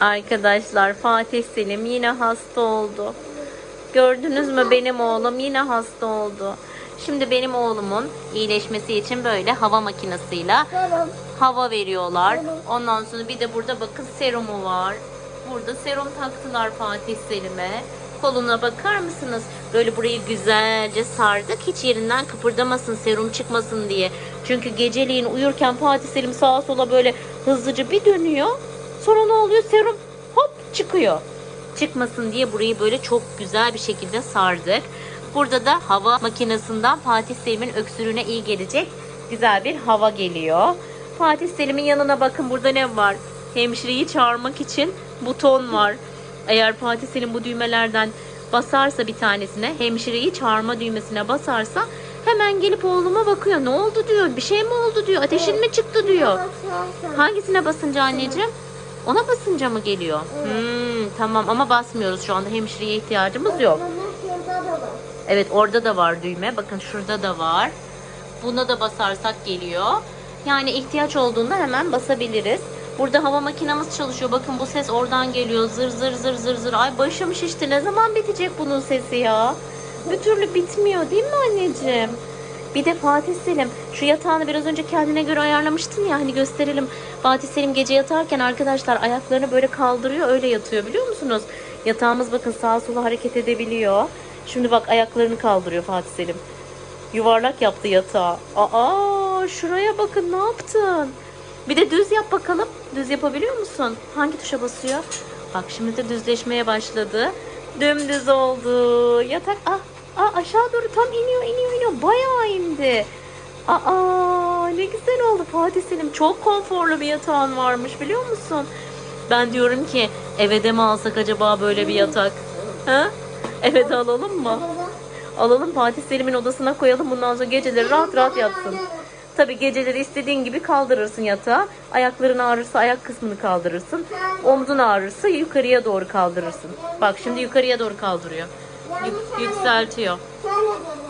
Arkadaşlar Fatih Selim yine hasta oldu. Gördünüz mü benim oğlum yine hasta oldu. Şimdi benim oğlumun iyileşmesi için böyle hava makinesiyle hava veriyorlar. Ondan sonra bir de burada bakın serumu var. Burada serum taktılar Fatih Selim'e. Koluna bakar mısınız? Böyle burayı güzelce sardık. Hiç yerinden kıpırdamasın, serum çıkmasın diye. Çünkü geceliğin uyurken Fatih Selim sağa sola böyle hızlıca bir dönüyor. Sonra ne oluyor? Serum hop çıkıyor. Çıkmasın diye burayı böyle çok güzel bir şekilde sardık. Burada da hava makinesinden Fatih Selim'in öksürüğüne iyi gelecek güzel bir hava geliyor. Fatih Selim'in yanına bakın burada ne var? Hemşireyi çağırmak için buton var. Eğer Fatih Selim bu düğmelerden basarsa bir tanesine, hemşireyi çağırma düğmesine basarsa hemen gelip oğluma bakıyor. Ne oldu diyor, bir şey mi oldu diyor, ateşin mi çıktı diyor. Hangisine basınca anneciğim? Ona basınca mı geliyor? Hmm, tamam ama basmıyoruz şu anda hemşireye ihtiyacımız yok. Evet orada da var düğme. Bakın şurada da var. Buna da basarsak geliyor. Yani ihtiyaç olduğunda hemen basabiliriz. Burada hava makinamız çalışıyor. Bakın bu ses oradan geliyor. Zır zır zır zır zır. Ay başım şişti. Ne zaman bitecek bunun sesi ya? Bir türlü bitmiyor değil mi anneciğim? Bir de Fatih Selim şu yatağını biraz önce kendine göre ayarlamıştın ya hani gösterelim. Fatih Selim gece yatarken arkadaşlar ayaklarını böyle kaldırıyor öyle yatıyor biliyor musunuz? Yatağımız bakın sağa sola hareket edebiliyor. Şimdi bak ayaklarını kaldırıyor Fatih Selim. Yuvarlak yaptı yatağı. Aa şuraya bakın ne yaptın? Bir de düz yap bakalım. Düz yapabiliyor musun? Hangi tuşa basıyor? Bak şimdi de düzleşmeye başladı. Dümdüz oldu. Yatak ah, ah aşağı doğru tam iniyor iniyor iniyor. Bayağı indi. Aa ne güzel oldu Fatih Selim. Çok konforlu bir yatağın varmış biliyor musun? Ben diyorum ki eve de mi alsak acaba böyle bir yatak? Ha? Eve de alalım mı? Alalım Fatih Selim'in odasına koyalım. Bundan sonra geceleri rahat rahat yatsın. Tabi geceleri istediğin gibi kaldırırsın yatağı. Ayakların ağrırsa ayak kısmını kaldırırsın. Omzun ağrırsa yukarıya doğru kaldırırsın. Bak şimdi yukarıya doğru kaldırıyor. Yük- yükseltiyor.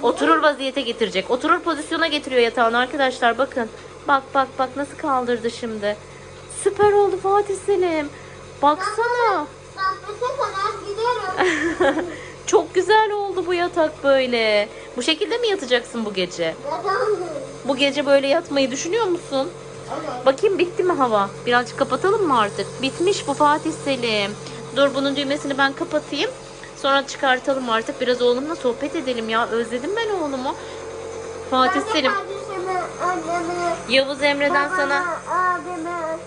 Oturur vaziyete getirecek. Oturur pozisyona getiriyor yatağını arkadaşlar bakın. Bak bak bak nasıl kaldırdı şimdi. Süper oldu Fatih Selim. Baksana. Sahnese kadar giderim. Çok güzel oldu bu yatak böyle. Bu şekilde mi yatacaksın bu gece? Bu gece böyle yatmayı düşünüyor musun? Bakayım bitti mi hava? Birazcık kapatalım mı artık? Bitmiş bu Fatih Selim. Dur bunun düğmesini ben kapatayım. Sonra çıkartalım artık. Biraz oğlumla sohbet edelim ya. Özledim ben oğlumu. Fatih Selim. Kardeşimi, annemi, Yavuz Emre'den sana abimi.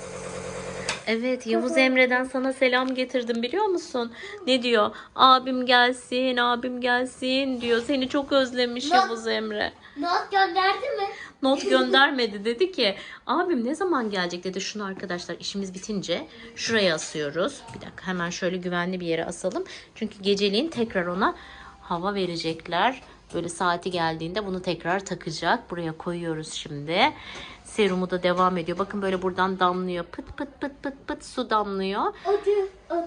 Evet Yavuz Emre'den sana selam getirdim biliyor musun? Ne diyor? Abim gelsin, abim gelsin diyor. Seni çok özlemiş? Yavuz Emre. Not gönderdi mi? Not göndermedi. Dedi ki abim ne zaman gelecek dedi. Şunu arkadaşlar işimiz bitince şuraya asıyoruz. Bir dakika hemen şöyle güvenli bir yere asalım. Çünkü geceliğin tekrar ona hava verecekler. Böyle saati geldiğinde bunu tekrar takacak. Buraya koyuyoruz şimdi. Serumu da devam ediyor. Bakın böyle buradan damlıyor. Pıt pıt pıt pıt pıt su damlıyor.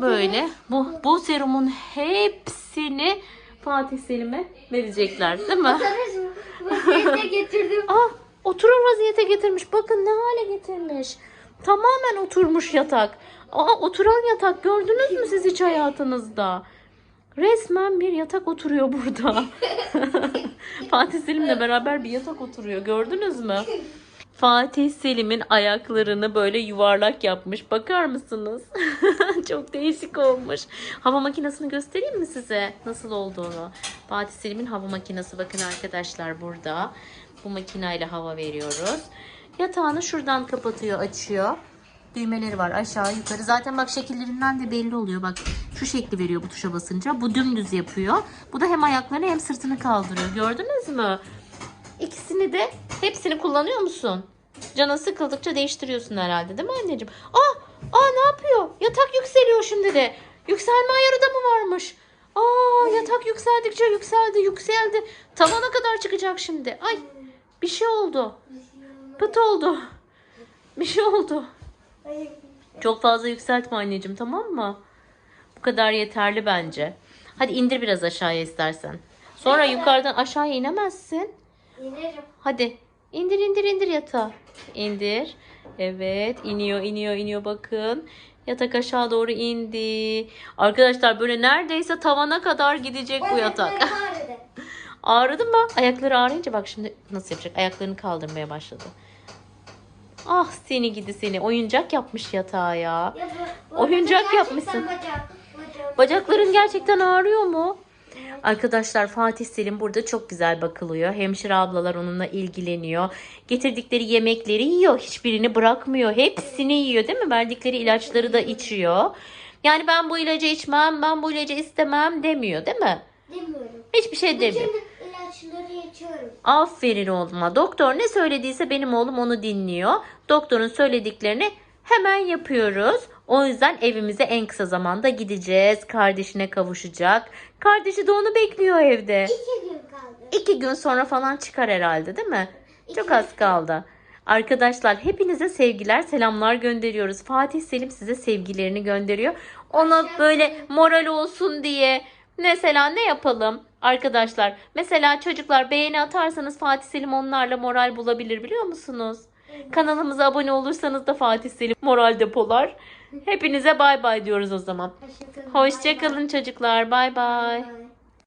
Böyle bu bu serumun hepsini Fatih Selim'e verecekler değil mi? Otururuz. de getirdim. Ah oturur vaziyete getirmiş. Bakın ne hale getirmiş. Tamamen oturmuş yatak. Aa oturan yatak gördünüz mü siz hiç hayatınızda? Resmen bir yatak oturuyor burada. Fatih Selim'le beraber bir yatak oturuyor. Gördünüz mü? Fatih Selim'in ayaklarını böyle yuvarlak yapmış. Bakar mısınız? Çok değişik olmuş. Hava makinesini göstereyim mi size? Nasıl olduğunu. Fatih Selim'in hava makinesi bakın arkadaşlar burada. Bu makineyle hava veriyoruz. Yatağını şuradan kapatıyor, açıyor. Düğmeleri var aşağı yukarı. Zaten bak şekillerinden de belli oluyor. Bak şu şekli veriyor bu tuşa basınca. Bu dümdüz yapıyor. Bu da hem ayaklarını hem sırtını kaldırıyor. Gördünüz mü? İkisini de hepsini kullanıyor musun? Canın sıkıldıkça değiştiriyorsun herhalde değil mi anneciğim? Aa, aa ne yapıyor? Yatak yükseliyor şimdi de. Yükselme ayarı da mı varmış? Aa yatak yükseldikçe yükseldi yükseldi. Tavana kadar çıkacak şimdi. Ay bir şey oldu. Pıt oldu. Bir şey oldu. Çok fazla yükseltme anneciğim tamam mı? Bu kadar yeterli bence. Hadi indir biraz aşağıya istersen. Sonra yukarıdan aşağıya inemezsin. İnerim. Hadi indir indir indir yatağı. İndir. Evet iniyor iniyor iniyor bakın. Yatak aşağı doğru indi. Arkadaşlar böyle neredeyse tavana kadar gidecek bu yatak. Ağrıdı. Mı? Ayakları ağrıyınca bak şimdi nasıl yapacak? Ayaklarını kaldırmaya başladı. Ah seni gidi seni. Oyuncak yapmış yatağa ya. Ya bu- bu Oyuncak yapmışsın. Bacak, bacak. Bacakların gerçekten ağrıyor mu? Arkadaşlar Fatih Selim burada çok güzel bakılıyor. Hemşire ablalar onunla ilgileniyor. Getirdikleri yemekleri yiyor. Hiçbirini bırakmıyor. Hepsini yiyor değil mi? Verdikleri ilaçları da içiyor. Yani ben bu ilacı içmem, ben bu ilacı istemem demiyor değil mi? Demiyorum. Hiçbir şey demiyor. Bütün ilaçları içiyorum. Aferin oğluma. Doktor ne söylediyse benim oğlum onu dinliyor. Doktorun söylediklerini hemen yapıyoruz. O yüzden evimize en kısa zamanda gideceğiz. Kardeşine kavuşacak. Kardeşi de onu bekliyor evde. İki gün kaldı. İki gün sonra falan çıkar herhalde değil mi? Çok İki az kaldı. Arkadaşlar hepinize sevgiler, selamlar gönderiyoruz. Fatih Selim size sevgilerini gönderiyor. Ona böyle moral olsun diye mesela ne yapalım? Arkadaşlar mesela çocuklar beğeni atarsanız Fatih Selim onlarla moral bulabilir biliyor musunuz? Kanalımıza abone olursanız da Fatih Selim moral depolar. Hepinize bay bay diyoruz o zaman. Hoşçakalın. Hoşçakalın çocuklar. Bay bay.